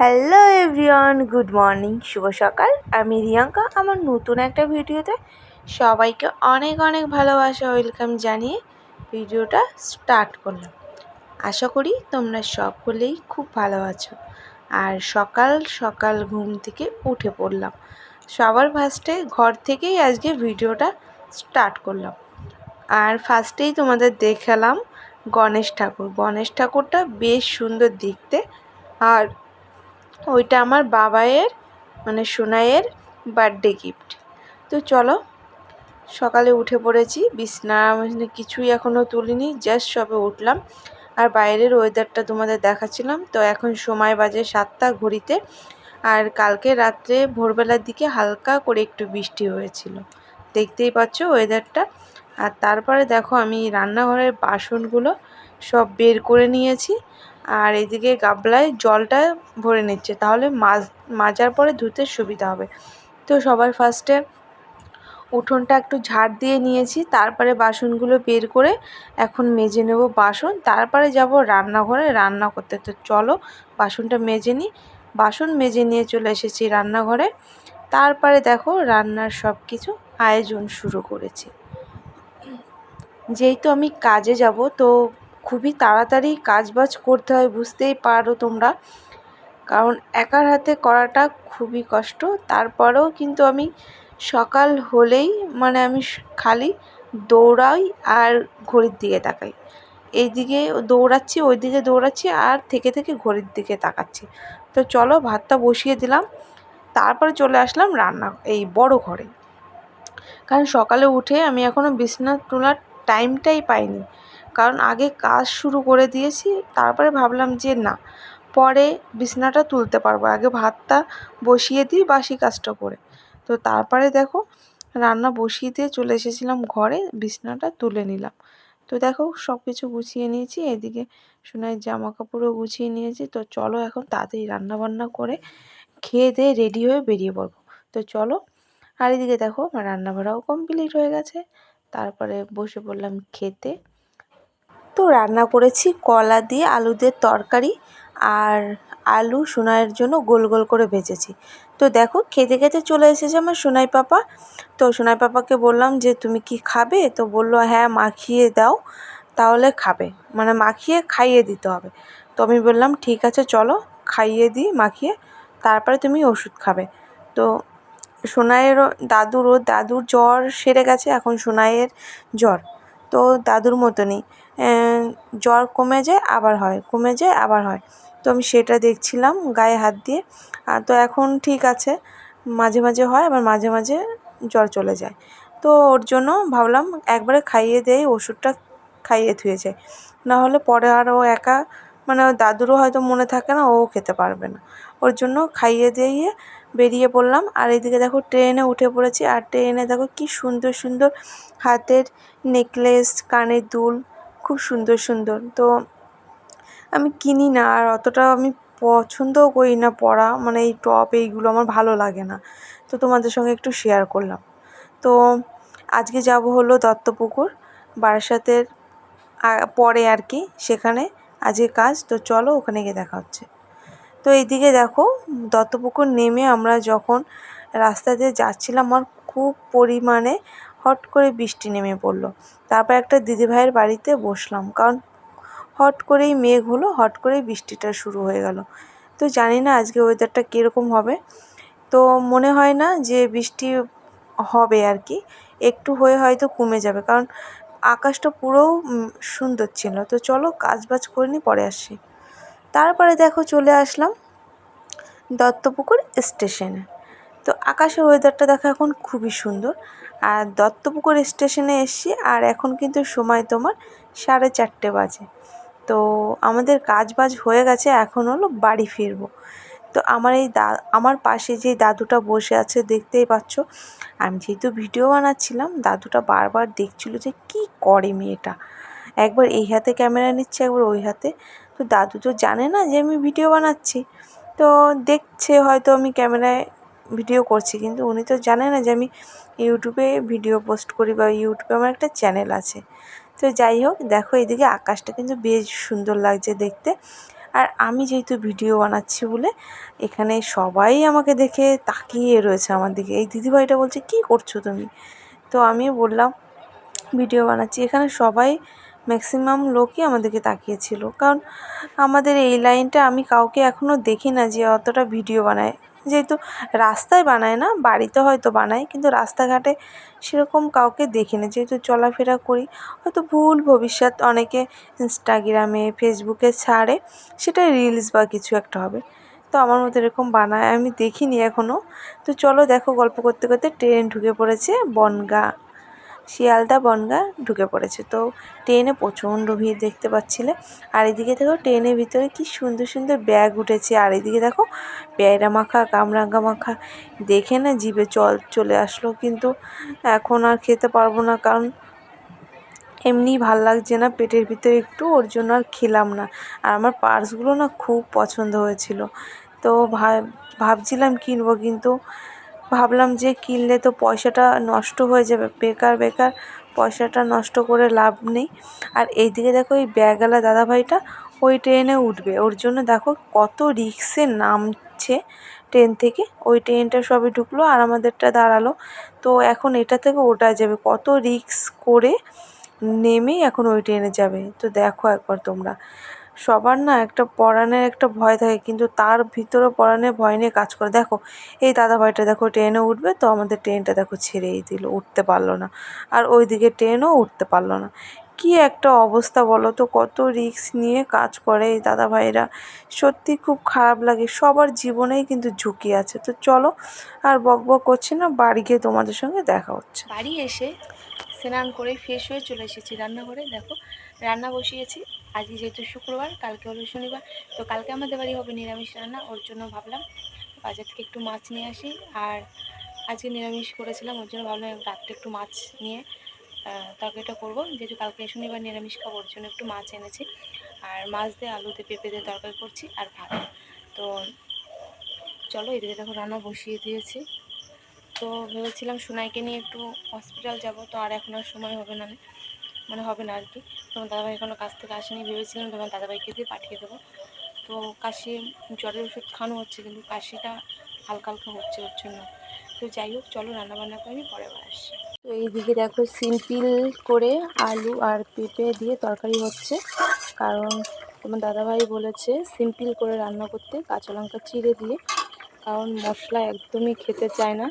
Hello everyone good morning শুভ সকাল। আমি রিয়াঙ্কা। আমার নতুন একটা ভিডিওতে সবাইকে অনেক অনেক ভালোবাসা ওয়েলকাম জানিয়ে ভিডিওটা স্টার্ট করলাম। আশা করি তোমরা সকলেই খুব ভালো আছো। আর সকাল সকাল ঘুম থেকে উঠে পড়লাম। সবার ফার্স্টে ঘর থেকেই আজকে ভিডিওটা স্টার্ট করলাম। আর ফার্স্টেই তোমাদের দেখালাম গণেশ ঠাকুর। গণেশ ঠাকুরটা বেশ সুন্দর দেখতে। আর ওইটা আমার বাবায়ের মানে সোনাইয়ের বার্থডে গিফট তো চলো, সকালে উঠে পড়েছি, বিছনা মানে কিছুই এখনও তুলিনি জাস্ট সবে উঠলাম। আর বাইরের ওয়েদারটা তোমাদের দেখাচ্ছিলাম, তো এখন সময় বাজে সাতটা ঘড়িতে। আর কালকে রাত্রে ভোরবেলার দিকে হালকা করে একটু বৃষ্টি হয়েছিল। দেখতেই পাচ্ছ ওয়েদারটা আর তারপরে দেখো আমি রান্নাঘরের বাসনগুলো সব বের করে নিয়েছি। আর এদিকে গাবলায় জলটা ভরে নিচ্ছে। তাহলে মাজ মাজার পরে ধুতে সুবিধা হবে। তো সবার ফার্স্টে উঠোনটা একটু ঝাড় দিয়ে নিয়েছি। তারপরে বাসনগুলো বের করে এখন মেজে নেব বাসন। তারপরে যাব রান্নাঘরে রান্না করতে। তো চলো বাসনটা মেজে নিই। বাসন মেজে নিয়ে চলে এসেছি রান্নাঘরে। তারপরে দেখো রান্নার সব কিছু আয়োজন শুরু করেছি। যেহেতু আমি কাজে যাব, তো খুবই তাড়াতাড়ি কাজ বাজ করতে হয়, বুঝতেই পারো তোমরা। কারণ একার হাতে করাটা খুবই কষ্ট। তারপরেও কিন্তু আমি সকাল হলেই মানে আমি খালি দৌড়াই আর ঘড়ির দিকে তাকাই। এইদিকে দৌড়াচ্ছি, ওইদিকে দৌড়াচ্ছি আর থেকে থেকে ঘড়ির দিকে তাকাচ্ছি। তো চলো ভাতটা বসিয়ে দিলাম, তারপরে চলে আসলাম রান্না, এই বড় ঘরে। কারণ সকালে উঠে আমি এখনও বিছনা তোলার টাইমটাই পাইনি। কারণ আগে কাজ শুরু করে দিয়েছি, তারপরে ভাবলাম যে না, পরে বিছনাটা তুলতে পারব। আগে ভাতটা বসিয়ে দিই, বাসি কাজটা করে। তো তারপরে দেখো, রান্না বসিয়ে দিয়ে চলে এসেছিলাম ঘরে, বিছনাটা তুলে নিলাম। তো দেখো সব কিছু গুছিয়ে নিয়েছি, এদিকে সোনার জামা কাপড়ও গুছিয়ে নিয়েছি। তো চলো এখন তাড়াতাড়ি রান্নাবান্না করে খেয়ে দিয়ে রেডি হয়ে বেরিয়ে পড়ব। তো চলো, আর এদিকে দেখো, আমার রান্নাবাড়াও কমপ্লিট হয়ে গেছে। তারপরে বসে পড়লাম খেতে। তো রান্না করেছি কলা দিয়ে আলু দিয়ে তরকারি আর আলু সোনাইয়ের জন্য গোল গোল করে ভেজেছি। তো দেখো খেতে খেতে চলে এসেছে আমার সোনাই পাপা। তো সোনাই পাপাকে বললাম যে, তুমি কি খাবে? তো বলল হ্যাঁ মাখিয়ে দাও, তাহলে খাবে। মানে মাখিয়ে খাইয়ে দিতে হবে। তো আমি বললাম, ঠিক আছে, চলো খাইয়ে দিই, মাখিয়ে, তারপরে তুমি ওষুধ খাবে। তো সোনাইয়েরও দাদুরও, দাদুর জ্বর সেরে গেছে, এখন সোনাইয়ের জ্বর। তো দাদুর মতনই। জ্বর কমে যায় আবার হয়, কমে যায় আবার হয়। তো আমি সেটা দেখছিলাম গায়ে হাত দিয়ে। তো এখন ঠিক আছে, মাঝে মাঝে হয়, আবার মাঝে মাঝে জ্বর চলে যায়। তো ওর জন্য ভাবলাম একবারে খাইয়ে দেই, ওষুধটা খাইয়ে থুয়ে যায় নাহলে পরে আর ও একা মানে ওর দাদুরও হয়তো মনে থাকে না, ও খেতে পারবে না। ওর জন্য খাইয়ে দিয়ে বেরিয়ে পড়লাম। আর এদিকে দেখো ট্রেনে উঠে পড়েছি। আর ট্রেনে দেখো কি সুন্দর সুন্দর হাতের নেকলেস কানের দুল, খুব সুন্দর সুন্দর। তো আমি কিনি না আর অতটা আমি পছন্দও করি না পরা। মানে এই টপ এইগুলো আমার ভালো লাগে না। তো তোমাদের সঙ্গে একটু শেয়ার করলাম। তো আজকে যাব হলো দত্তপুকুর, বারাসাতের পরে আর কি, সেখানে আজকে কাজ। তো চলো ওখানে গিয়ে দেখা হচ্ছে। তো এইদিকে দেখো, দত্তপুকুর নেমে আমরা যখন রাস্তা দিয়ে যাচ্ছিলাম, আমার খুব পরিমাণে হট করে বৃষ্টি নেমে পড়ল। তারপর একটা দিদিভাইয়ের বাড়িতে বসলাম, কারণ হট করেই মেঘ হলো, হট করেই বৃষ্টিটা শুরু হয়ে গেল। তো জানি না আজকে ওয়েদারটা কীরকম হবে। তো মনে হয় না যে বৃষ্টি হবে আর কি, একটু হয়ে হয়তো কমে যাবে, কারণ আকাশটা পুরো সুন্দর ছিল। তো চলো কাজ বাজ করে নিই, পরে আসছি। তারপরে দেখো চলে আসলাম দত্তপুকুর স্টেশনে। তো আকাশের ওয়েদারটা দেখো এখন খুবই সুন্দর। আর দত্তপুকুর স্টেশনে এসছি, আর এখন কিন্তু সময় তোমার সাড়ে চারটে বাজে। তো আমাদের কাজ বাজ হয়ে গেছে, এখন হলো বাড়ি ফিরবো। তো আমার এই দা, আমার পাশে যে দাদুটা বসে আছে, দেখতেই পাচ্ছ, আমি যেহেতু ভিডিও বানাচ্ছিলাম, দাদুটা বারবার দেখছিল যে কি করে মেয়েটা। একবার এই হাতে ক্যামেরা নিচ্ছে, একবার ওই হাতে। তো দাদু তো জানে না যে আমি ভিডিও বানাচ্ছি। তো দেখছে হয়তো আমি ক্যামেরায় ভিডিও করছি, কিন্তু উনি তো জানে না যে আমি ইউটিউবে ভিডিও পোস্ট করি বা ইউটিউবে আমার একটা চ্যানেল আছে। তো যাই হোক, দেখো এদিকে আকাশটা কিন্তু বেশ সুন্দর লাগছে দেখতে। আর আমি যেহেতু ভিডিও বানাচ্ছি বলে এখানে সবাই আমাকে দেখে তাকিয়ে রয়েছে আমার দিকে। এই দিদিভাইটা বলছে, কী করছ তুমি? তো আমি বললাম, ভিডিও বানাচ্ছি। এখানে সবাই ম্যাক্সিমাম লোকই আমাদেরকে তাকিয়েছিল। কারণ আমাদের এই লাইনটা আমি কাউকে এখনও দেখি না যে অতটা ভিডিও বানায়। যেহেতু রাস্তায় বানায় না, বাড়িতে হয়তো বানায়, কিন্তু রাস্তাঘাটে সেরকম কাউকে দেখি না। যেহেতু চলাফেরা করি, হয়তো ভুল ভবিষ্যৎ অনেকে ইনস্টাগ্রামে, ফেসবুকে ছাড়ে সেটা রিলস বা কিছু একটা হবে। তো আমার মতো এরকম বানায়, আমি দেখিনি এখনও তো চলো দেখো গল্প করতে করতে ট্রেন ঢুকে পড়েছে বনগাঁ। শিয়ালদা বনগাঁ ঢুকে পড়েছে। তো ট্রেনে প্রচণ্ড ভিড় দেখতে পাচ্ছিলে। আর এদিকে দেখো, ট্রেনের ভিতরে কি সুন্দর সুন্দর ব্যাগ উঠেছে। আর এদিকে দেখো, পেয়ারা মাখা, কামরাঙ্গা মাখা। দেখে না জিভে জল চলে আসলো। কিন্তু এখন আর খেতে পারব না, কারণ এমনি ভালো লাগছে না। পেটের ভিতরে একটু, ওর জন্য আর খেলাম না। আর আমার পার্সগুলো না খুব পছন্দ হয়েছিল। তো ভাবছিলাম কিনবো, কিন্তু ভাবলাম যে কিনলে তো পয়সাটা নষ্ট হয়ে যাবে, বেকার বেকার পয়সাটা নষ্ট করে লাভ নেই। আর এইদিকে দেখো এই ব্যাগওয়ালা দাদাভাইটা ওই ট্রেনে উঠবে। ওর জন্য দেখো কত রিক্সে নামছে ট্রেন থেকে। ওই ট্রেনটা সবে ঢুকলো আর আমাদেরটা দাঁড়াল। তো এখন এটা থেকে ওটা যাবে। কত রিক্স করে নেমে এখন ওই ট্রেনে যাবে। তো দেখো একবার তোমরা। সবার না একটা পরাণের একটা ভয় থাকে, কিন্তু তার ভিতরেও পরাণের ভয় নিয়ে কাজ করে। দেখো, এই দাদাভাইটা দেখো ট্রেনে উঠবে, তো আমাদের ট্রেনটা দেখো ছেড়েই দিল, উঠতে পারল না। আর ওইদিকে ট্রেনও উঠতে পারল না। কী একটা অবস্থা বলো তো, কত রিস্ক নিয়ে কাজ করে এই দাদাভাইরা। সত্যি খুব খারাপ লাগে, সবার জীবনেই কিন্তু ঝুঁকি আছে। তো চলো, আর বক বক করছি না, বাড়ি গিয়ে তোমাদের সঙ্গে দেখা হচ্ছে। বাড়ি এসে স্নান করে ফ্রেশ হয়ে চলে এসেছি, রান্নাঘরে দেখো। রান্না বসিয়েছি। আজকে যেহেতু শুক্রবার, কালকে হলো শনিবার, তো কালকে আমাদের বাড়ি হবে নিরামিষ রান্না, ওর জন্য ভাবলাম বাজার থেকে একটু মাছ নিয়ে আসি। আর আজকে নিরামিষ করেছিলাম, ওর জন্য ভাবলাম রাত্রে একটু মাছ নিয়ে তরকারিটা করব। যেহেতু কালকে শনিবার নিরামিষ খাব, ওর জন্য একটু মাছ এনেছি। আর মাছ দিয়ে আলু দিয়ে পেঁপে দিয়ে তরকারি করছি আর ভাত। তো চলো এদিকে দেখো রান্না বসিয়ে দিয়েছি। তো ভেবেছিলাম সোনাইকে নিয়ে একটু হসপিটাল যাব, তো আর এখন আর সময় হবে না। মানে হবে না আর কি। তোমার দাদাভাই এখনও কাছ থেকে আসেনি, ভেবেছিলাম তোমার দাদাভাইকে দিয়ে পাঠিয়ে দেবো। তো কাশি জ্বরের ওষুধ খাওয়ানো হচ্ছে, কিন্তু কাশিটা হালকা হালকা হচ্ছে ওর জন্য। তো যাই হোক, চলো রান্নাবান্না করে আমি পরে আসছি। তো এইদিকে দেখো সিম্পল করে আলু আর পেঁপে দিয়ে তরকারি হচ্ছে। কারণ তোমার দাদাভাই বলেছে সিম্পল করে রান্না করতে কাঁচা লঙ্কা চিড়ে দিয়ে, কারণ মশলা একদমই খেতে চায় না।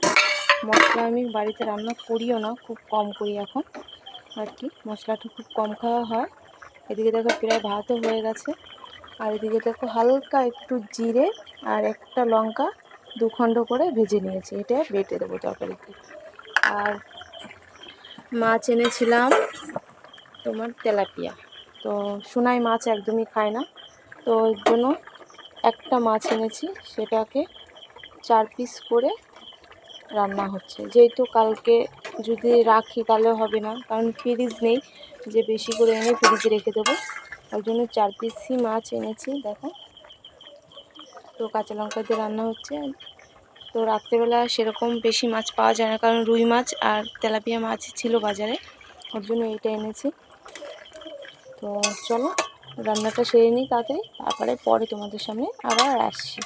মশলা আমি বাড়িতে রান্না করিও না, খুব কম করি এখন। আর কি, মশলাটা খুব কম খাওয়া হয়। এদিকে দেখো প্রায় ভাতও হয়ে গেছে। আর এদিকে দেখো হালকা একটু জিরে আর একটা লঙ্কা দুখণ্ড করে ভেজে নিয়েছি। এটা বেটে দেবো তরকারিতে। আর মাছ এনেছিলাম তোমার তেলাপিয়া। তো সোনাই মাছ একদমই খায় না। তো ওর জন্য একটা মাছ এনেছি, সেটাকে চার পিস করে রান্না হচ্ছে। যেহেতু কালকে যদি রাখি তাহলে হবে না, কারণ ফ্রিজ নেই, যে বেশি করে এনে ফ্রিজে রেখে দেবো। ওই জন্য চার পিসই মাছ এনেছি, দেখো। তো কাঁচা লঙ্কা দিয়ে রান্না হচ্ছে। তো রাত্রেবেলা সেরকম বেশি মাছ পাওয়া যায় না, কারণ রুই মাছ আর তেলাপিয়া মাছ ছিল বাজারে, ওর জন্য এইটা এনেছি। তো চলো, রান্নাটা সেরে নিই তাড়াতাড়ি তারপরে পরে তোমাদের সামনে আবার আসছি।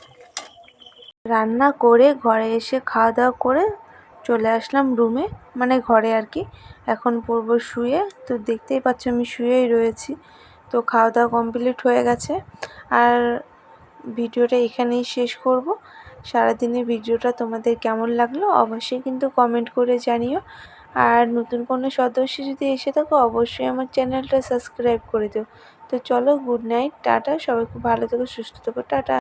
রান্না করে ঘরে এসে খাওয়া দাওয়া করে চলে আসলাম রুমে মানে ঘরে আর কি। এখন পড়ব শুয়ে। তো দেখতেই পাচ্ছ আমি শুয়েই রয়েছি। তো খাওয়া দাওয়া কমপ্লিট হয়ে গেছে। আর ভিডিওটা এখানেই শেষ করব। সারাদিনের ভিডিওটা তোমাদের কেমন লাগল অবশ্যই কিন্তু কমেন্ট করে জানিও। আর নতুন কোনো সদস্য যদি এসে থাকো, অবশ্যই আমার চ্যানেলটা সাবস্ক্রাইব করে দিও। তো চলো গুড নাইট টাটা, সবাই খুব ভালো থেকো, সুস্থ থেকো, টাটা।